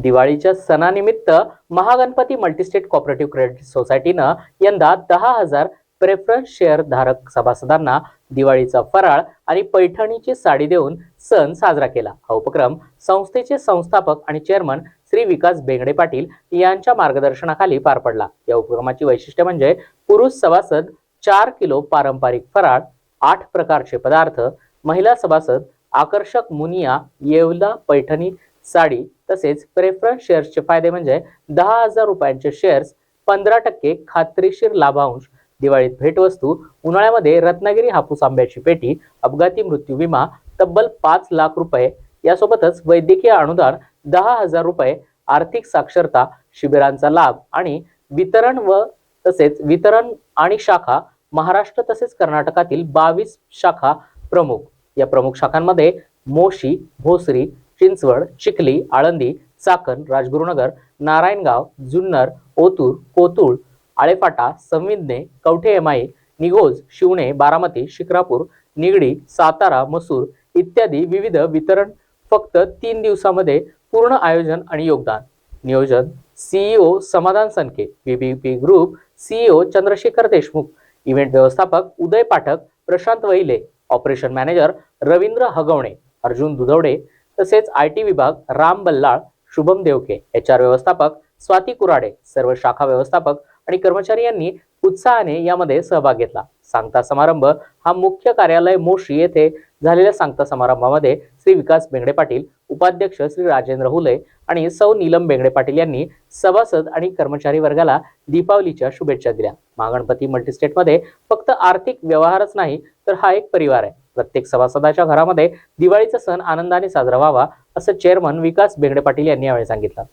दिवाळीच्या सणानिमित्त Mahaganpati multistate cooperative credit सोसायटीनं यंदा दहा हजार प्रेफरन्स शेअर धारक सभासदांना दिवाळीचा फराळ आणि पैठणीची साडी देऊन सण साजरा केला. हा उपक्रम संस्थेचे संस्थापक आणि चेअरमन श्री विकास बेंगडे पाटील यांच्या मार्गदर्शनाखाली पार पडला. या उपक्रमाची वैशिष्ट्य म्हणजे पुरुष सभासद चार किलो पारंपरिक फराळ आठ प्रकारचे पदार्थ महिला सभासद आकर्षक मुनिया येवला पैठणी साडी तसेच प्रेफरन्स शेअर्सचे फायदे म्हणजे दहा हजार रुपयांचे शेअर्स पंधरा टक्के खात्रीशीर लाभांश दिवाळीत भेटवस्तू उन्हाळ्यामध्ये रत्नागिरी हापूस आंब्याची पेटी अपघाती मृत्यू विमा तब्बल पाच लाख रुपये. यासोबतच वैद्यकीय अनुदान दहा हजार रुपये आर्थिक साक्षरता शिबिरांचा लाभ आणि वितरण व तसेच वितरण आणि शाखा महाराष्ट्र तसेच कर्नाटकातील बावीस शाखा प्रमुख. या प्रमुख शाखांमध्ये मोशी भोसरी चिंचवड चिखली आळंदी चाकण राजगुरुनगर नारायणगाव जुन्नर ओतूर कोतुळ आळेफाटा संविदने कवठे एमाई निगोज शिवणे बारामती शिक्रापूर निगडी सातारा मसूर इत्यादी विविध वितरण फक्त तीन दिवसामध्ये पूर्ण आयोजन आणि योगदान. नियोजन CEO Samadhan Sanke BBP group CEO Chandrashekhar Deshmukh event व्यवस्थापक उदय पाठक प्रशांत वहिले ऑपरेशन मॅनेजर रवींद्र हगवणे अर्जुन दुधवडे तसेच आय टी विभाग राम बल्लाळ शुभम देवके एच आर व्यवस्थापक स्वाती कुराडे सर्व शाखा व्यवस्थापक आणि कर्मचारी यांनी उत्साहाने यामध्ये सहभाग घेतला. सांगता समारंभ हा मुख्य कार्यालय मोशी येथे झालेल्या सांगता समारंभामध्ये श्री विकास बेंगडे पाटील उपाध्यक्ष श्री राजेंद्र हुले आणि सौ नीलम बेंगडे पाटील यांनी सभासद आणि कर्मचारी वर्गाला दीपावलीच्या शुभेच्छा दिल्या. महागणपती मल्टीस्टेटमध्ये फक्त आर्थिक व्यवहारच नाही तर हा एक परिवार आहे. प्रत्येक सभासदाच्या घरामध्ये दिवाळीचा सण आनंदाने साजरा व्हावा असं चेअरमन विकास बेंगडे पाटील यांनी यावेळी सांगितलं.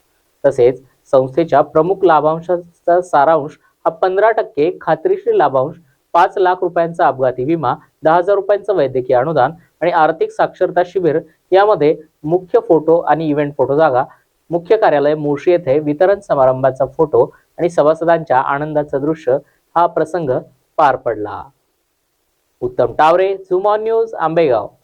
तसेच संस्थेच्या प्रमुख लाभांशाचा सारांश हा पंधरा टक्के खात्रीशीर लाभांश पाच लाख रुपयांचा अपघाती विमा दहा हजार रुपयांचं वैद्यकीय अनुदान आणि आर्थिक साक्षरता शिबिर यामध्ये मुख्य फोटो आणि इव्हेंट फोटो जागा मुख्य कार्यालय मुळशी येथे वितरण समारंभाचा फोटो आणि सभासदांच्या आनंदाचं दृश्य हा प्रसंग पार पडला. उत्तम. टावरे सुमॉन न्यूज आंबेगाव.